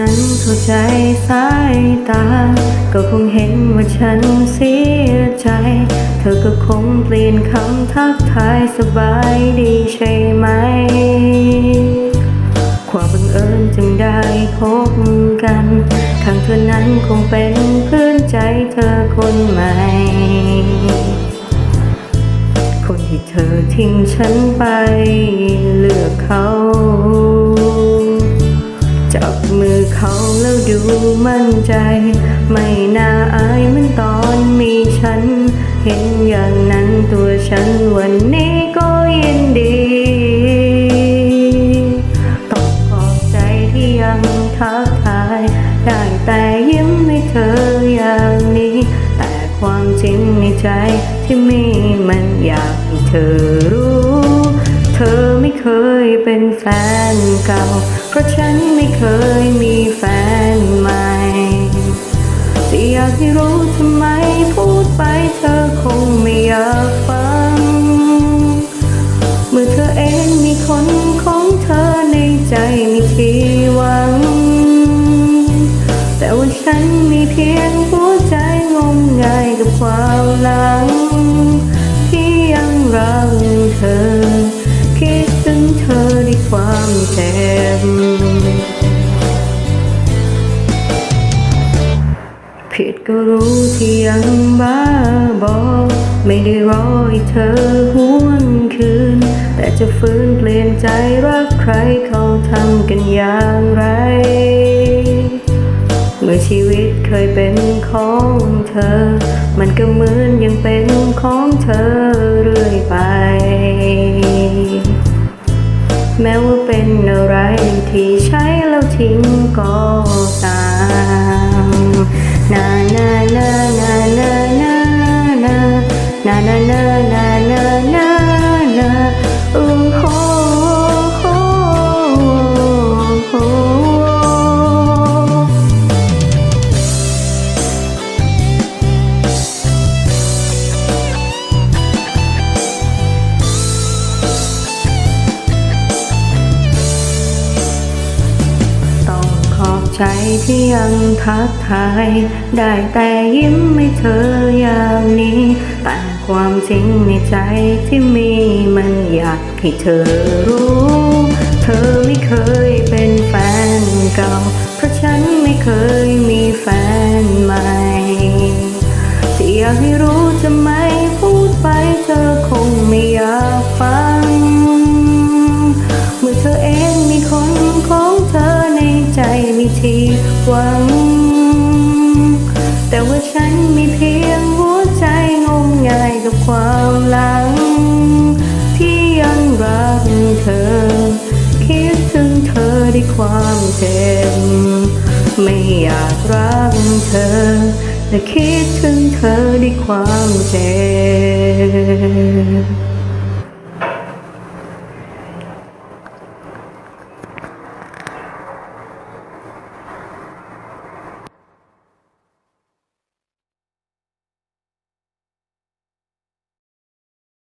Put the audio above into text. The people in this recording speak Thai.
นั้นเข้าใจสายตา ก็คงเห็นว่าฉันเสียใจ เธอก็คงเปลี่ยนคำทักทายสบายดีใช่ไหม ความบังเอิญจึงได้พบกันข้างเธอนั้นคงเป็นเพื่อนใจเธอคนใหม่ คนที่เธอทิ้งฉันไปเลือกเขา มั่นใจ ไม่น่าอายเหมือนตอนมีฉัน เห็นอย่างนั้นตัวฉันวันนี้ก็ยินดีต้องขอบใจที่ยังทักทาย ได้แต่ยิ้มให้เธออย่างนี้ แต่ความจริงในใจที่มีมันอยากให้เธอรู้ เธอไม่เคยเป็นแฟนเก่า เพราะฉันไม่เคยมีแฟนให ม่อยากให้รู้ทำไมพูดไปเธอคงไม่อยากฟัง เมื่อเธอเองมีคนของเธอในใจมีที่หวัง แต่ว่าฉันมีเพียงหัวใจงมงายกับความหลัง ที่ยังรักเธอ คิดถึงเธอด้วยความเจ็บ ก็รู้ที่ยังบ้าบอ ไม่ได้รอให้เธอหวนคืน แต่จะฟื้นเปลี่ยนใจรักใครเขาทำกันอย่างไร เมื่อชีวิตเคยเป็นของเธอ มันก็เหมือนยังเป็นของเธอเรื่อยไป แม้ว่าเป็นอะไรที่ใช้แล้วทิ้งก็ตาม 啦啦啦 ใจที่ยังทักทาย ได้แต่ยิ้มให้เธออย่างนี้ แต่ความจริงในใจที่มีมันอยากให้เธอรู้ เธอไม่เคยเป็นแฟนเก่า เพราะฉันไม่เคยมีแฟน ที่หวัง แต่ว่าฉันมีเพียงหัวใจงมงายกับความหลัง ที่ยังรักเธอ คิดถึงเธอด้วยความเจ็บไม่อยากรักเธอ แต่คิดถึงเธอด้วยความเจ็บ